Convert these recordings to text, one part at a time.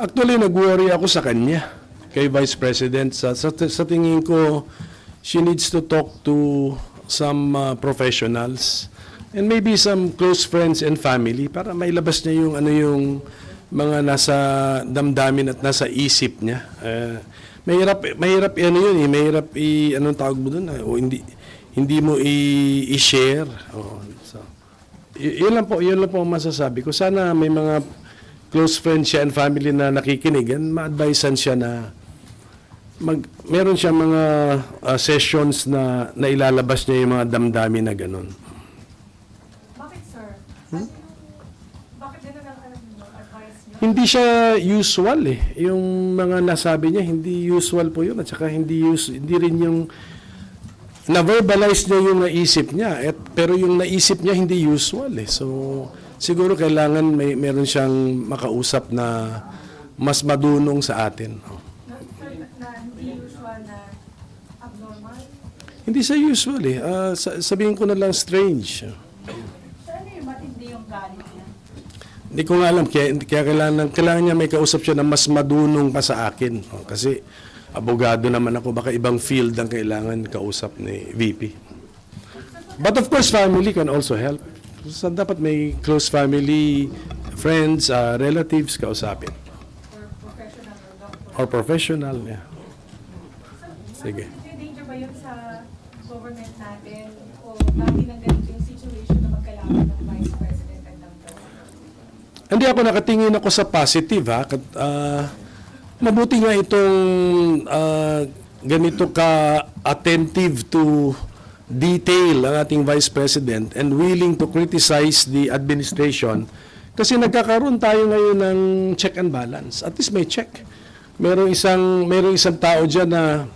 Actually, nag-worry ako sa kanya, kay Vice President. Sa, sa, sa tingin ko, she needs to talk to some uh, professionals and maybe some close friends and family para mailabas niya yung ano yung mga nasa damdamin at nasa isip niya. Eh, mahirap mahirap ano yun eh, mahirap i anong tawag mo doon o hindi hindi mo i-share. Oh, so, y- yun lang po, yun lang po ang masasabi ko. Sana may mga close friends siya and family na nakikinig and ma-advisean siya na mag meron siya mga uh, sessions na na ilalabas niya yung mga damdamin na ganun. Bakit, sir? Ano yung, bakit ganun ang niyo, advice niyo? Hindi siya usual eh. Yung mga nasabi niya, hindi usual po yun. At saka hindi, us- hindi rin yung na-verbalize niya yung naisip niya. At, pero yung naisip niya, hindi usual eh. So, siguro kailangan may meron siyang makausap na mas madunong sa atin. Oh. Hindi siya usual eh. Sa- sabihin ko na lang strange. Hindi ko alam, kaya, kaya kailangan, kailangan niya may kausap siya na mas madunong pa sa akin. Oh, kasi abogado naman ako, baka ibang field ang kailangan kausap ni VP. But of course, family can also help. So, dapat may close family, friends, ah, relatives kausapin. Or professional or doctor? Or professional, yeah. Sige. May danger ba yun sa government natin? O lagi na ganito yung situation na magkalaban ng Vice President at ng President? Hindi ako nakatingin ako sa positive ha. Kat, ah, mabuti nga itong ah, ganito ka attentive to detail ang ating Vice President and willing to criticize the administration kasi nagkakaroon tayo ngayon ng check and balance. At least may check. Merong isang merong isang tao diyan na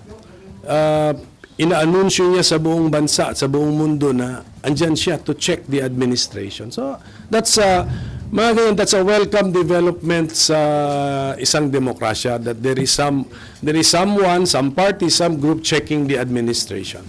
uh, inaanunsyo niya sa buong bansa at sa buong mundo na andyan siya to check the administration. So that's a mga ganyan, that's a welcome development sa isang demokrasya that there is some there is someone, some party, some group checking the administration.